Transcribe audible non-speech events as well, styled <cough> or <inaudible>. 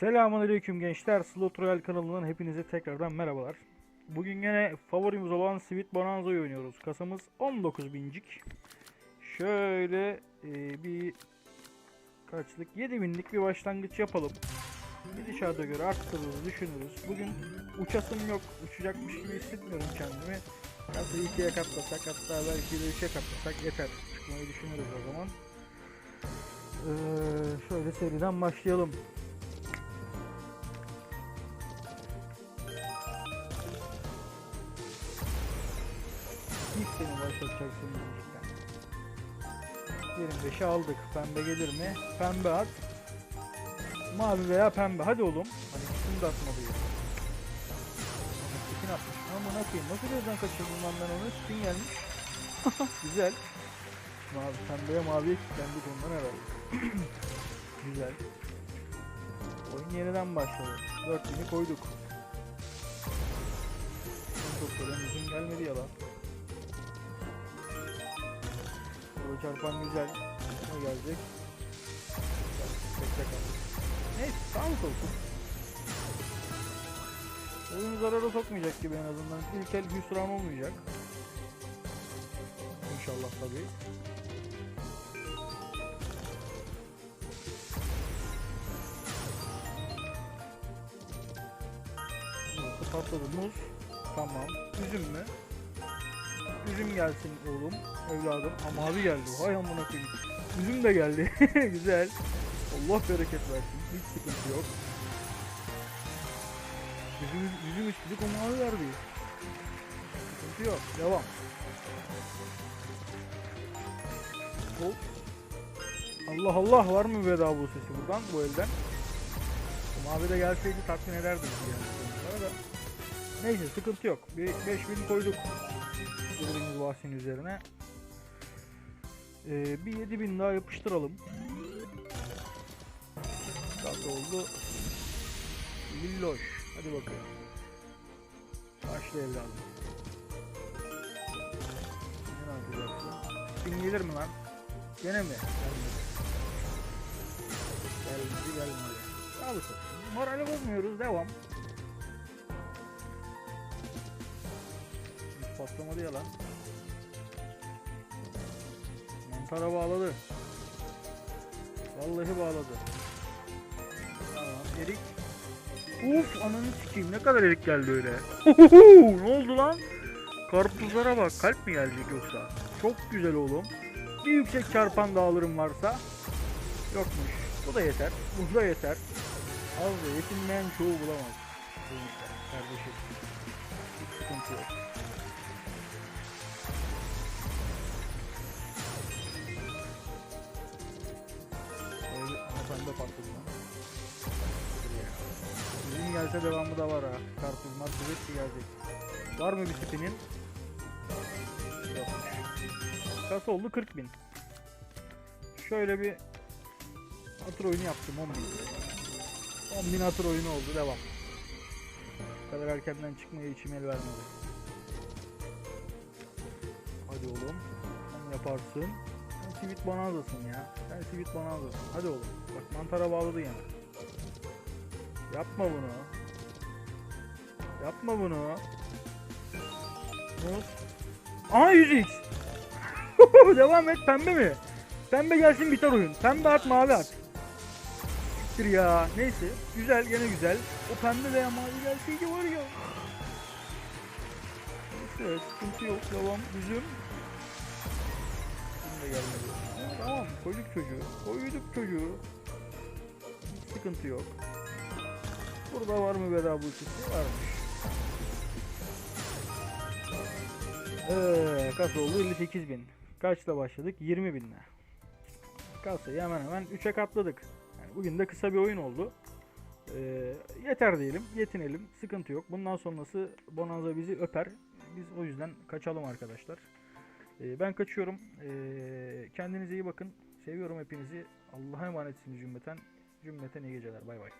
Selamünaleyküm gençler. Slot Royale kanalından hepinize tekrardan merhabalar. Bugün yine favorimiz olan Sweet Bonanza'yı oynuyoruz. Kasamız 19 bincik. Şöyle e, bir kaçlık 7 binlik bir başlangıç yapalım. Gidişata göre arttırırız, düşünürüz. Bugün uçasım yok. Uçacakmış gibi hissetmiyorum kendimi. Kasayı ikiye katlasak hatta belki de üçe katlasak yeter. Çıkmayı düşünürüz o zaman. Ee, şöyle seriden başlayalım. Başlatacaksın müzikten. 25'i aldık. Pembe gelir mi? Pembe at. Mavi veya pembe. Hadi oğlum. Hadi ikisini de atmalıyız. Spin atmış. Aman atayım. Nasıl gözden kaçırdım lan ben onu? Spin gelmiş. <laughs> Güzel. Mavi, pembeye maviye kilitlendik ondan herhalde. <clears throat> Güzel. Oyun yeniden başladı. 4000'i koyduk. Çok gelen uzun gelmedi yalan. Çarpan güzel. Ne gelecek? Bekle kalmış. Neyse sağlık olsun. Oyunu zarara sokmayacak gibi en azından. İlk el hüsran olmayacak. İnşallah tabii. Patladı. Muz. Tamam. Üzüm mü? Üzüm gelsin oğlum. Evladım. Ha mavi geldi. Hay amına koyayım. Üzüm de geldi. <laughs> Güzel. Allah bereket versin. Hiç sıkıntı yok. Üzüm, üzüm istedik o mavi verdi. Sıkıntı yok. Devam. Hop. Allah Allah var mı veda bu sesi buradan bu elden? Mavi de gelseydi tatmin ederdi bizi yani. da. Neyse sıkıntı yok. Bir 5000 koyduk. Girdiğimiz bahsin üzerine. Ee, bir 7000 daha yapıştıralım. Kaç oldu? Lilloş. Hadi bakalım. Başla evladım. Ne? Spin gelir mi lan? Gene mi? Gelmedi. Gelmedi gelmedi. Sağlık olsun. Morali bozmuyoruz. Devam. Patlamadı ya lan. Mantara bağladı. Vallahi bağladı. Tamam. Erik. Uf ananı sikeyim ne kadar erik geldi öyle. ne oldu lan? Karpuzlara bak kalp mi gelecek yoksa? Çok güzel oğlum. Bir yüksek çarpan da alırım varsa. Yokmuş. Bu da yeter. Bu da yeter. Az da yetinmeyen çoğu bulamaz. Kardeşim. Hiç sıkıntı yok. Patladım lan. Bizim gelse devamı da var ha. Karpuz marpuz hepsi gelecek. Var mı bir tipinin? Yokmuş. Kasa oldu 40 bin. Şöyle bir atır oyunu yaptım 10 bin. 10 bin atır oyunu oldu devam. Bu kadar erkenden çıkmaya içim el vermedi. Hadi oğlum. Sen yaparsın. Sivit bonanzasın ya. Sen sivit bonanzasın. Hadi oğlum. Bak mantara bağladı yine. Yapma bunu. Yapma bunu. Muz. Aha 100x. <laughs> Devam et pembe mi? Pembe gelsin biter oyun. Pembe at mavi at. Siktir ya. Neyse. Güzel gene güzel. O pembe veya mavi gelseydi var ya. Neyse sıkıntı yok. Devam. Üzüm. Gelmedi. Ama Tamam koyduk çocuğu. Koyduk çocuğu. Hiç sıkıntı yok. Burada var mı veda bu ikisi? Varmış. Eee kaç oldu? 58 bin. Kaçla başladık? 20 binle. Kasayı hemen hemen 3'e katladık. Yani bugün de kısa bir oyun oldu. Ee, yeter diyelim, yetinelim. Sıkıntı yok. Bundan sonrası Bonanza bizi öper. Biz o yüzden kaçalım arkadaşlar. Ee, ben kaçıyorum. Ee, kendinize iyi bakın. Seviyorum hepinizi. Allah'a emanetsiniz cümleten. Cümleten iyi geceler. Bay bay.